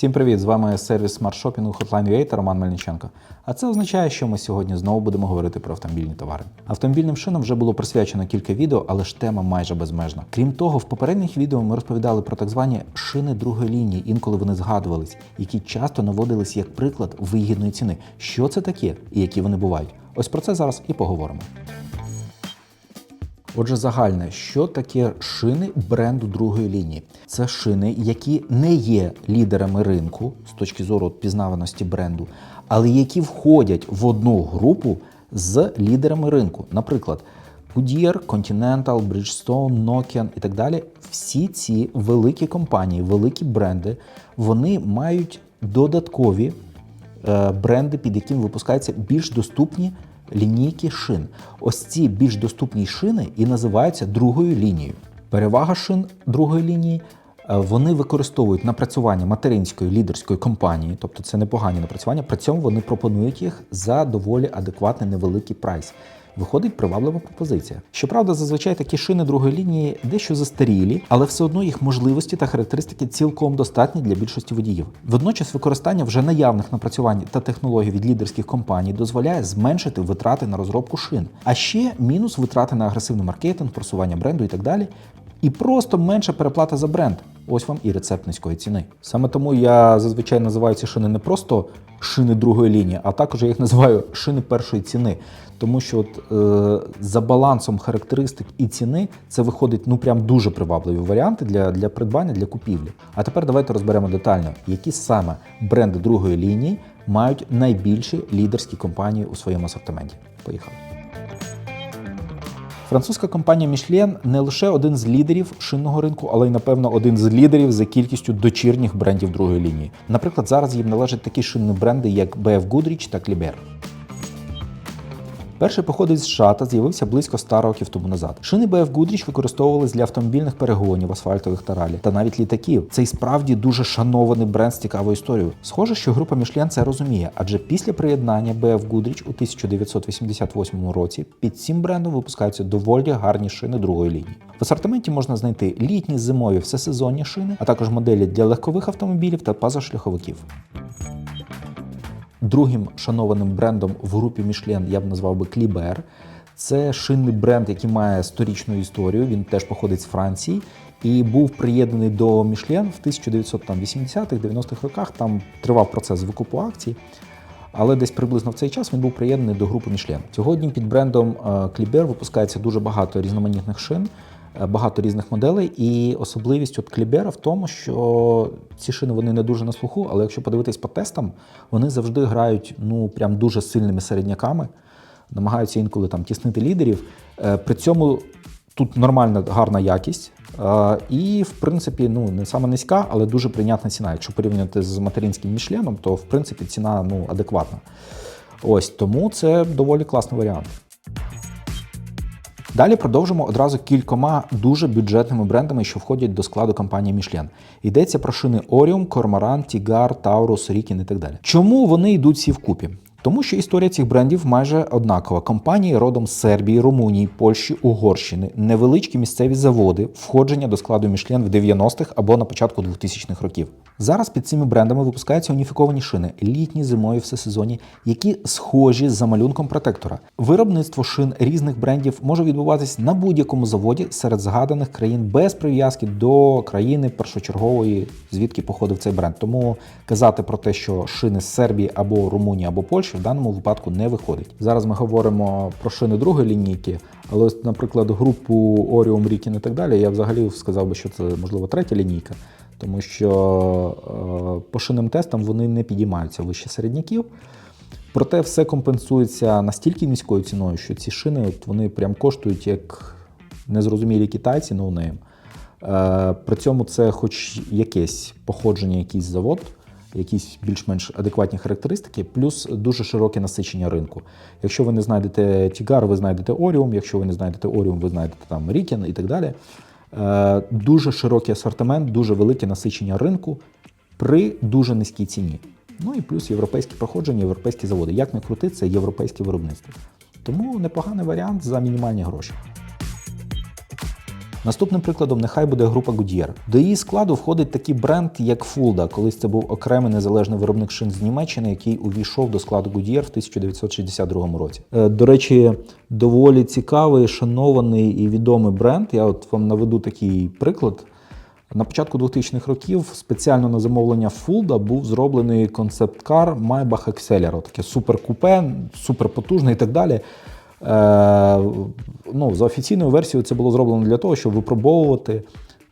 Всім привіт! З вами сервіс смарт-шопінгу Hotline.ua та Роман Мельниченко. А це означає, що ми сьогодні знову будемо говорити про автомобільні товари. Автомобільним шинам вже було присвячено кілька відео, але ж тема майже безмежна. Крім того, в попередніх відео ми розповідали про так звані шини другої лінії, інколи вони згадувались, які часто наводились як приклад вигідної ціни. Що це таке і які вони бувають? Ось про це зараз і поговоримо. Отже, загальне, що таке шини бренду другої лінії? Це шини, які не є лідерами ринку з точки зору пізнаваності бренду, але які входять в одну групу з лідерами ринку. Наприклад, Goodyear, Continental, Bridgestone, Nokian і так далі. Всі ці великі компанії, великі бренди, вони мають додаткові е, бренди, під якими випускаються більш доступні лінійки шин. Ось ці більш доступні шини і називаються другою лінією. Перевага шин другої лінії. Е, Вони використовують напрацювання материнської лідерської компанії, тобто це непогані напрацювання. При цьому вони пропонують їх за доволі адекватний невеликий прайс. Виходить приваблива пропозиція. Щоправда, зазвичай такі шини другої лінії дещо застарілі, але все одно їх можливості та характеристики цілком достатні для більшості водіїв. Водночас використання вже наявних напрацювань та технологій від лідерських компаній дозволяє зменшити витрати на розробку шин, а ще мінус витрати на агресивний маркетинг, просування бренду і так далі. І просто менша переплата за бренд. Ось вам і рецепт низької ціни. Саме тому я зазвичай називаю ці шини не просто шини другої лінії, а також я їх називаю шини першої ціни. Тому що от, е, за балансом характеристик і ціни це виходить ну прям дуже привабливі варіанти для, для придбання, для купівлі. А тепер давайте розберемо детально, які саме бренди другої лінії мають найбільші лідерські компанії у своєму асортименті. Поїхали. Французька компанія Michelin не лише один з лідерів шинного ринку, але й, напевно, один з лідерів за кількістю дочірніх брендів другої лінії. Наприклад, зараз їм належать такі шинні бренди, як BF Goodrich та Kleber. Перший походить з США та з'явився близько 100 років тому назад. Шини BF Goodrich використовувались для автомобільних перегонів, асфальтових та ралі, та навіть літаків. Це й справді дуже шанований бренд з цікавою історією. Схоже, що група Michelin це розуміє, адже після приєднання BF Goodrich у 1988 році під цим брендом випускаються доволі гарні шини другої лінії. В асортименті можна знайти літні, зимові, всесезонні шини, а також моделі для легкових автомобілів та позашляховиків. Другим шанованим брендом в групі Michelin я б назвав би Kleber. Це шинний бренд, який має сторічну історію. Він теж походить з Франції і був приєднаний до Michelin в 1980-х-90-х роках. Там тривав процес викупу акцій. Але десь приблизно в цей час він був приєднаний до групи Michelin. Сьогодні під брендом е, Kleber випускається дуже багато різноманітних шин, багато різних моделей. І особливість от Kleber в тому, що ці шини вони не дуже на слуху, але якщо подивитись по тестам, вони завжди грають ну прям дуже сильними середняками, намагаються інколи там тіснити лідерів. Е, При цьому тут нормальна гарна якість. е, І, в принципі, ну не саме низька, але дуже прийнятна ціна. Якщо порівняти з материнським мішленом, то в принципі ціна ну, адекватна. Ось тому це доволі класний варіант. Далі продовжимо одразу кількома дуже бюджетними брендами, що входять до складу компанії Michelin. Йдеться про шини Orium, Cormoran, Tigar, Taurus, Riken і так далі. Чому вони йдуть всі вкупі? Тому що історія цих брендів майже однакова. Компанії родом з Сербії, Румунії, Польщі, Угорщини, невеличкі місцеві заводи, входження до складу Michelin в 90-х або на початку 2000-х років. Зараз під цими брендами випускаються уніфіковані шини, літні, зимові, всесезонні, які схожі за малюнком протектора. Виробництво шин різних брендів може відбуватись на будь-якому заводі серед згаданих країн без прив'язки до країни першочергової, звідки походив цей бренд. Тому казати про те, що шини з Сербії або Румунії або Польщі в даному випадку не виходить. Зараз ми говоримо про шини другої лінійки, але ось, наприклад, групу Orium, Riken і так далі, я взагалі сказав би, що це можливо третя лінійка, тому що е, по шинним тестам вони не підіймаються вище середняків. Проте все компенсується настільки низькою ціною, що ці шини от вони прям коштують як незрозумілі китайці ноунейм. Е, при цьому це хоч якесь походження, якийсь завод, якісь більш-менш адекватні характеристики, плюс дуже широке насичення ринку. Якщо ви не знайдете Тігар, ви знайдете Оріум, якщо ви не знайдете Оріум, ви знайдете там Рікен і так далі. Е, Дуже широкий асортимент, дуже велике насичення ринку при дуже низькій ціні. Ну і плюс європейські проходження, європейські заводи. Як не крути, це європейське виробництво. Тому непоганий варіант за мінімальні гроші. Наступним прикладом нехай буде група Goodyear. До її складу входить такий бренд, як Fulda. Колись це був окремий незалежний виробник шин з Німеччини, який увійшов до складу Goodyear в 1962 році. Е, До речі, доволі цікавий, шанований і відомий бренд. Я от вам наведу такий приклад. На початку 2000-х років спеціально на замовлення Fulda був зроблений концепт-кар Maybach Accelero, таке суперкупе, суперпотужне і так далі. Е, ну, за офіційною версією це було зроблено для того, щоб випробовувати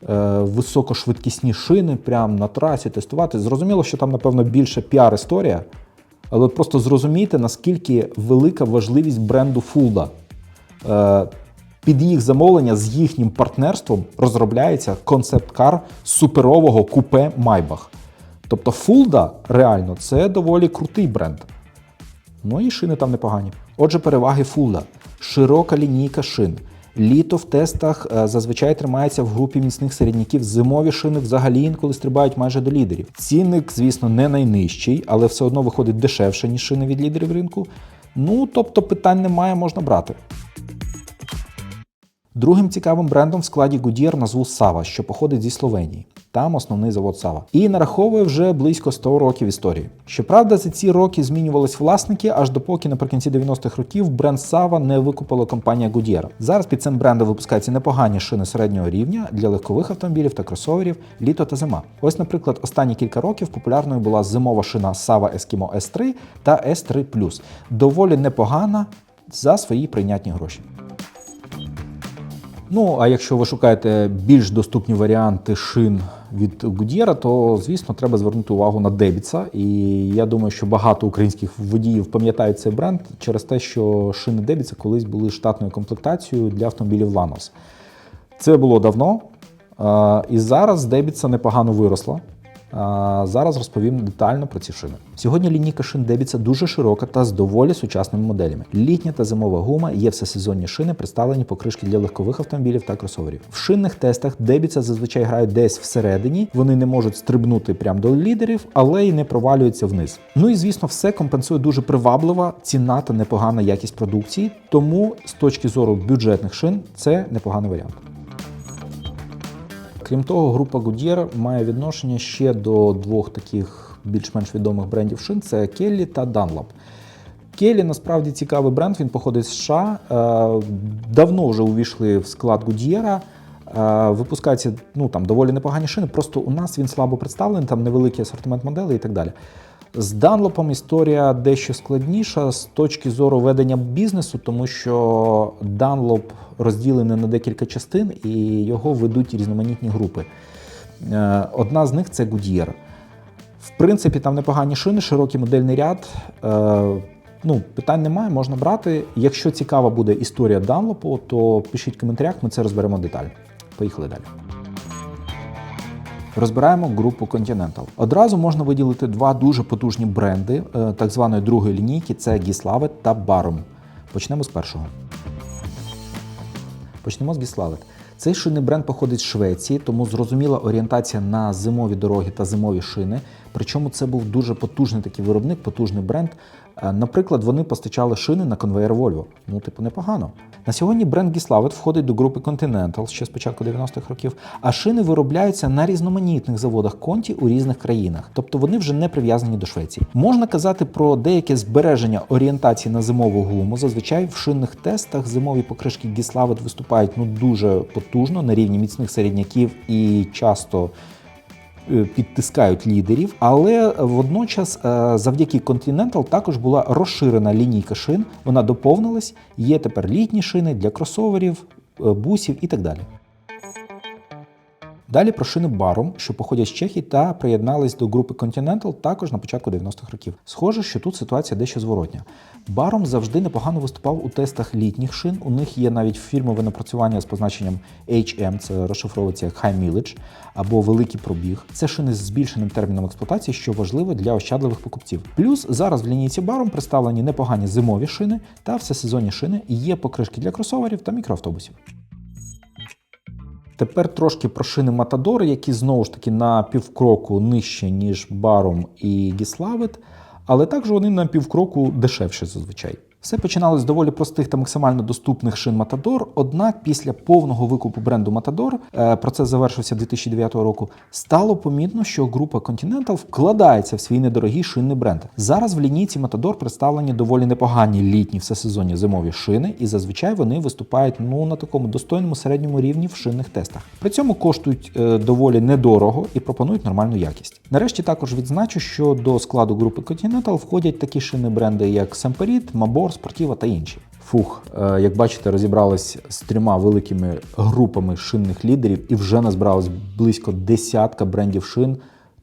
е, високошвидкісні шини прямо на трасі, тестувати. Зрозуміло, що там, напевно, більше піар-історія, але просто зрозумійте, наскільки велика важливість бренду Fulda. Е, під їх замовлення з їхнім партнерством розробляється концепт-кар суперового купе Майбах. Тобто Fulda реально це доволі крутий бренд. Ну і шини там непогані. Отже, переваги Fulda. Широка лінійка шин. Літо в тестах е, зазвичай тримається в групі міцних середняків. Зимові шини взагалі інколи стрибають майже до лідерів. Цінник, звісно, не найнижчий, але все одно виходить дешевше, ніж шини від лідерів ринку. Ну, тобто питань немає, можна брати. Другим цікавим брендом в складі Goodyear назву Sava, що походить зі Словенії. Там основний завод Sava. І нараховує вже близько 100 років історії. Щоправда, за ці роки змінювались власники, аж допоки наприкінці 90-х років бренд Sava не викупила компанія Goodyear. Зараз під цим брендом випускаються непогані шини середнього рівня для легкових автомобілів та кросоверів, літо та зима. Ось, наприклад, останні кілька років популярною була зимова шина Sava Eskimo S3 та S3 Доволі непогана за свої прийнятні гроші. Ну, а якщо ви шукаєте більш доступні варіанти шин від Гудєра, то звісно треба звернути увагу на Дебіца. І я думаю, що багато українських водіїв пам'ятають цей бренд через те, що шини Дебіца колись були штатною комплектацією для автомобілів Lanos. Це було давно, і зараз Дебіца непогано виросла. Зараз розповім детально про ці шини. Сьогодні лінійка шин Дебіца дуже широка та з доволі сучасними моделями. Літня та зимова гума є всесезонні шини, представлені покришки для легкових автомобілів та кросоверів. В шинних тестах Дебіца зазвичай грають десь всередині. Вони не можуть стрибнути прямо до лідерів, але й не провалюються вниз. Ну і звісно, все компенсує дуже приваблива ціна та непогана якість продукції. Тому з точки зору бюджетних шин це непоганий варіант. Крім того, група Goodyear має відношення ще до двох таких більш-менш відомих брендів шин: це Kelly та Dunlop. Kelly насправді цікавий бренд, він походить з США. Е, Давно вже увійшли в склад Goodyear. Е, Випускаються ну, там, доволі непогані шини, просто у нас він слабо представлений, там невеликий асортимент моделей і так далі. З Данлопом історія дещо складніша з точки зору ведення бізнесу, тому що Dunlop розділений на декілька частин і його ведуть різноманітні групи. Е, Одна з них це Goodyear. В принципі, там непогані шини, широкий модельний ряд. Е, Ну, питань немає, можна брати. Якщо цікава буде історія Данлопу, то пишіть в коментарях, ми це розберемо детально. Поїхали далі. Розбираємо групу Continental. Одразу можна виділити два дуже потужні бренди е, так званої другої лінійки це Gislavit та Barum. Почнемо з першого. Почнемо з Gislavit. Цей шинний бренд походить з Швеції, тому зрозуміла орієнтація на зимові дороги та зимові шини. Причому це був дуже потужний такий виробник, потужний бренд. Е, Наприклад, вони постачали шини на конвейер Volvo. Ну, типу, непогано. На сьогодні бренд Gislavit входить до групи Continental ще з початку 90-х років, а шини виробляються на різноманітних заводах Conti у різних країнах, тобто вони вже не прив'язані до Швеції. Можна казати про деяке збереження орієнтації на зимову гуму. Зазвичай в шинних тестах зимові покришки Gislavit виступають ну дуже потужно на рівні міцних середняків і часто підтискають лідерів, але водночас е, завдяки Continental також була розширена лінійка шин. Вона доповнилась. Є тепер літні шини для кросоверів, е, бусів і так далі. Далі про шини Баром, що походять з Чехії та приєднались до групи Continental також на початку 90-х років. Схоже, що тут ситуація дещо зворотня. Баром завжди непогано виступав у тестах літніх шин. У них є навіть фірмове напрацювання з позначенням HM, це розшифровується як High Mileage, або великий пробіг. Це шини з збільшеним терміном експлуатації, що важливо для ощадливих покупців. Плюс зараз в лінійці Баром представлені непогані зимові шини та всесезонні шини. Є покришки для кросоверів та мікроавтобусів. Тепер трошки про шини Матадор, які знову ж таки на півкроку нижче, ніж Баром і Гіславит, але також вони на півкроку дешевші зазвичай. Все починалось з доволі простих та максимально доступних шин Matador, однак після повного викупу бренду Matador, е, процес завершився 2009 року, стало помітно, що група Continental вкладається в свій недорогий шинний бренд. Зараз в лінійці Matador представлені доволі непогані літні всесезонні зимові шини, і зазвичай вони виступають ну на такому достойному середньому рівні в шинних тестах. При цьому коштують е, доволі недорого і пропонують нормальну якість. Нарешті також відзначу, що до складу групи Continental входять такі шини бренди, як Semperit, Mabor, Sportiva та інші. Фух, е, як бачите, розібрались з трьома великими групами шинних лідерів і вже назбиралось близько десятка брендів шин,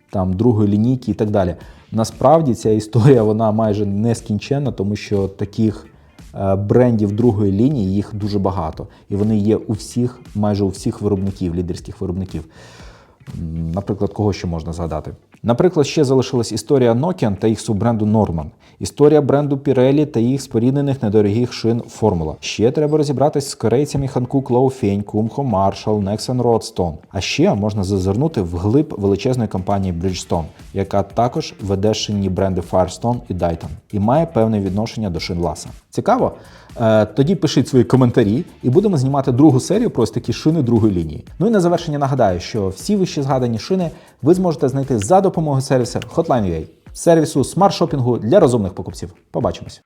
там другої лінійки і так далі. Насправді ця історія вона майже нескінченна, тому що таких е, брендів другої лінії їх дуже багато, і вони є у всіх, майже у всіх виробників, лідерських виробників. Наприклад, кого ще можна згадати? Наприклад, ще залишилась історія Nokian та їх суббренду Norman, історія бренду Pirelli та їх споріднених недорогих шин Формула. Ще треба розібратись з корейцями Hankook Lowfeng, Kumho Marshall, Nexen Roadstone. А ще можна зазирнути вглиб величезної компанії Bridgestone, яка також веде шинні бренди Firestone і Dayton і має певне відношення до шин Ласа. Цікаво? Е, тоді пишіть свої коментарі, і будемо знімати другу серію про ось такі шини другої лінії. Ну і на завершення нагадаю, що всі вище згадані шини ви зможете знайти за допомогою сервісу Hotline.ua, сервісу смарт-шопінгу для розумних покупців. Побачимось!